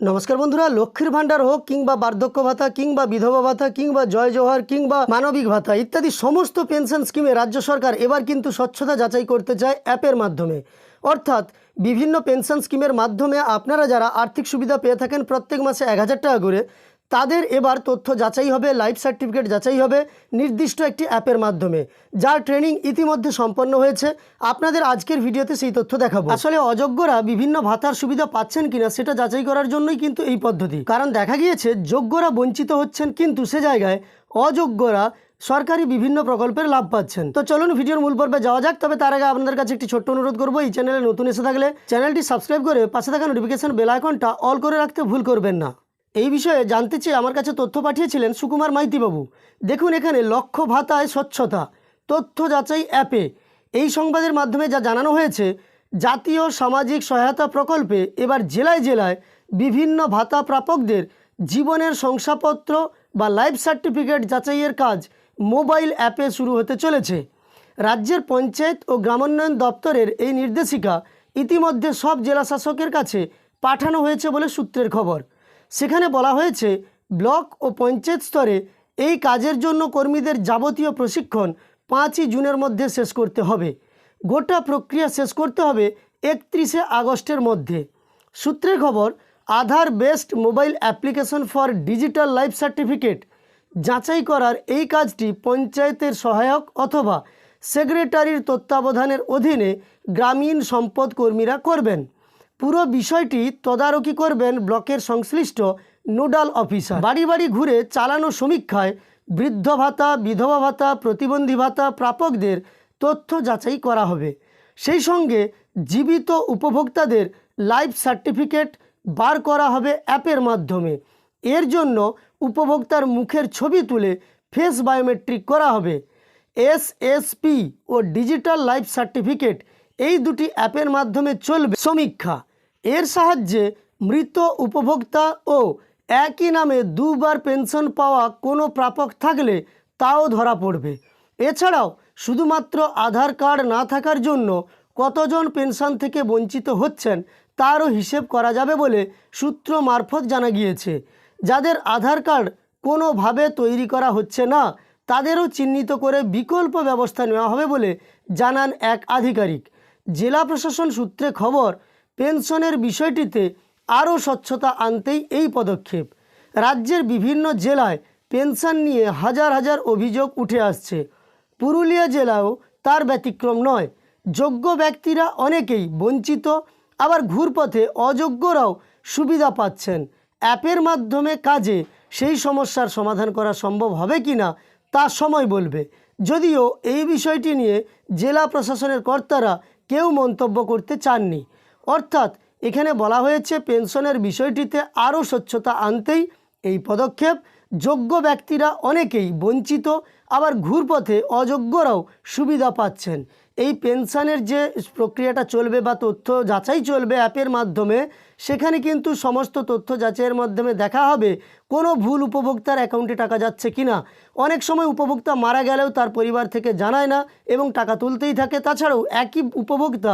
নমস্কার বন্ধুরা, লক্ষ্মীর ভাণ্ডার হোক কিংবা বার্ধক্য ভাতা, কিংবা বিধবা ভাতা, কিংবা জয় জোহার, কিংবা মানবিক ভাতা, ইত্যাদি সমস্ত পেনশন স্কিমে রাজ্য সরকার এবার কিন্তু স্বচ্ছতা যাচাই করতে চায় অ্যাপের মাধ্যমে। অর্থাৎ বিভিন্ন পেনশন স্কিমের মাধ্যমে আপনারা যারা আর্থিক সুবিধা পেয়ে থাকেন প্রত্যেক মাসে এক হাজার টাকা করে তাদের এবার তথ্য যাচাই হবে লাইফ সার্টিফিকেট যাচাই হবে নির্দিষ্ট একটি অ্যাপের মাধ্যমে। যার ট্রেনিং ইতিমধ্যে সম্পন্ন হয়েছে। আপনাদের আজকের ভিডিওতে সেই তথ্য দেখাবো। আসলে অযোগ্যরা বিভিন্ন ভাতার সুবিধা পাচ্ছেন কিনা সেটা যাচাই করার জন্যই কিন্তু এই পদ্ধতি। কারণ দেখা গিয়েছে, যোগ্যরা বঞ্চিত হচ্ছেন কিন্তু সে জায়গায় অযোগ্যরা সরকারি বিভিন্ন প্রকল্পের লাভ পাচ্ছেন। তো চলুন ভিডিওর মূল পর্বে যাওয়া যাক। তবে তার আগে আপনাদের কাছে একটি ছোট্ট অনুরোধ করব, এই চ্যানেলে নতুন এসে থাকলে চ্যানেলটি সাবস্ক্রাইব করে পাশে থাকা নোটিফিকেশন বেল আইকনটা অল করে রাখতে ভুল করবেন না। এই বিষয়ে জানতে চেয়ে আমার কাছে তথ্য পাঠিয়েছিলেন সুকুমার মাইতিবাবু। দেখুন এখানে লক্ষ্য ভাতায় স্বচ্ছতা, তথ্য যাচাই অ্যাপে। এই সংবাদের মাধ্যমে যা জানানো হয়েছে, জাতীয় সামাজিক সহায়তা প্রকল্পে এবার জেলায় জেলায় বিভিন্ন ভাতা প্রাপকদের জীবনের শংসাপত্র বা লাইফ সার্টিফিকেট যাচাইয়ের কাজ মোবাইল অ্যাপে শুরু হতে চলেছে। রাজ্যের পঞ্চায়েত ও গ্রামোন্নয়ন দপ্তরের এই নির্দেশিকা ইতিমধ্যে সব জেলা শাসকের কাছে পাঠানো হয়েছে বলে সূত্রের খবর। সেখানে বলা হয়েছে, ব্লক ও পঞ্চায়েত স্তরে এই কাজের জন্য কর্মীদের যাবতীয় প্রশিক্ষণ পাঁচই জুনের মধ্যে শেষ করতে হবে। গোটা প্রক্রিয়া শেষ করতে হবে একত্রিশে আগস্টের মধ্যে। সূত্রের খবর, Aadhaar based mobile application for digital life certificate যাচাই করার এই কাজটি পঞ্চায়েতের সহায়ক অথবা সেক্রেটারির তত্ত্বাবধানের অধীনে গ্রামীণ সম্পদ কর্মীরা করবেন। পুরো বিষয়টি তদারকি করবেন ব্লকের সংশ্লিষ্ট নোডাল অফিসার। বাড়ি বাড়ি ঘুরে চালানো সমীক্ষায় বৃদ্ধ ভাতা, বিধবা ভাতা, প্রতিবন্ধী ভাতা প্রাপকদের তথ্য যাচাই করা হবে। সেই সঙ্গে জীবিত উপভোক্তাদের লাইফ সার্টিফিকেট বার করা হবে অ্যাপের মাধ্যমে। এর জন্য উপভোক্তার মুখের ছবি তুলে ফেস বায়োমেট্রিক করা হবে। এসএসপি ও ডিজিটাল লাইফ সার্টিফিকেট এই দুটি অ্যাপের মাধ্যমে চলবে সমীক্ষা। এর সাহায্যে মৃত উপভোক্তা ও একই নামে দুবার পেনশন পাওয়া কোনো প্রাপক থাকলে তাও ধরা পড়বে। এছাড়াও শুধুমাত্র আধার কার্ড না থাকার জন্য কতজন পেনশন থেকে বঞ্চিত হচ্ছেন তারও হিসেব করা যাবে বলে সূত্র মারফত জানা গিয়েছে। যাদের আধার কার্ড কোনোভাবে তৈরি করা হচ্ছে না, তাদেরও চিহ্নিত করে বিকল্প ব্যবস্থা নেওয়া হবে বলে জানান এক আধিকারিক। জেলা প্রশাসন সূত্রে খবর পেনশনের বিষয়টিতে আরও স্বচ্ছতা আনতেই এই পদক্ষেপ। রাজ্যের বিভিন্ন জেলায় পেনশন নিয়ে হাজার হাজার অভিযোগ উঠে আসছে। পুরুলিয়া জেলাও তার ব্যতিক্রম নয়। যোগ্য ব্যক্তিরা অনেকেই বঞ্চিত, আবার ঘুরপথে অযোগ্যরাও সুবিধা পাচ্ছেন। অ্যাপের মাধ্যমে কাজে সেই সমস্যার সমাধান করা সম্ভব হবে কি না, তা সময় বলবে। যদিও এই বিষয়টি নিয়ে জেলা প্রশাসনের কর্তারা কেউ মন্তব্য করতে চাননি। অর্থাৎ এখানে বলা হয়েছে পেনশনের বিষয়টিতে আরও স্বচ্ছতা আনতেই এই পদক্ষেপ যোগ্য ব্যক্তিরা অনেকেই বঞ্চিত, আবার ঘুরপথে অযোগ্যরাও সুবিধা পাচ্ছেন। এই পেনশনের যে প্রক্রিয়াটা চলবে বা তথ্য যাচাই চলবে অ্যাপের মাধ্যমে, সেখানে কিন্তু সমস্ত তথ্য যাচাইয়ের মাধ্যমে দেখা হবে কোনো ভুল উপভোক্তার অ্যাকাউন্টে টাকা যাচ্ছে কি না অনেক সময় উপভোক্তা মারা গেলেও তার পরিবার থেকে জানায় না এবং টাকা তুলতেই থাকে। তাছাড়াও একই উপভোক্তা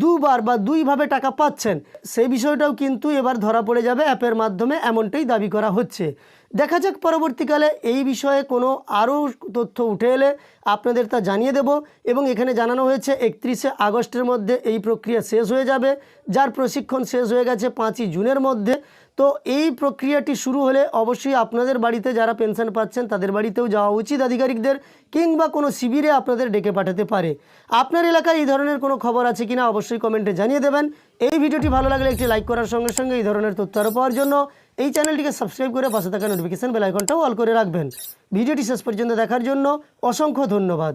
দুবার বা দুইভাবে টাকা পাচ্ছেন। সেই বিষয়টাও কিন্তু এবার ধরা পড়ে যাবে অ্যাপের মাধ্যমে, এমনটাই দাবি করা হচ্ছে। দেখা যাক পরবর্তীকালে এই বিষয়ে কোনো আরও তথ্য উঠে এলে আপনাদের তা জানিয়ে দেব এবং এখানে জানানো হয়েছে, একত্রিশে আগস্টের মধ্যে এই প্রক্রিয়া শেষ হয়ে যাবে, যার প্রশিক্ষণ শেষ হয়ে গেছে পাঁচই জুনের মধ্যে। তো এই প্রক্রিয়াটি শুরু হলে অবশ্যই আপনাদের বাড়িতে যারা পেনশন পাচ্ছেন তাদের বাড়িতেও যাওয়া উচিত আধিকারিকদের কিংবা কোনো শিবিরে আপনাদের ডেকে পাঠাতে পারে। আপনার এলাকায় এই ধরনের কোনো খবর আছে কিনা অবশ্যই কমেন্টে জানিয়ে দেবেন। এই ভিডিওটি ভালো লাগলে একটি লাইক করার সঙ্গে সঙ্গে এই ধরনের তথ্য আরও পাওয়ার জন্য এই চ্যানেলটিকে সাবস্ক্রাইব করে পাশে থাকা নোটিফিকেশান বেল আইকনটাও অল করে রাখবেন। ভিডিওটি শেষ পর্যন্ত দেখার জন্য অসংখ্য ধন্যবাদ।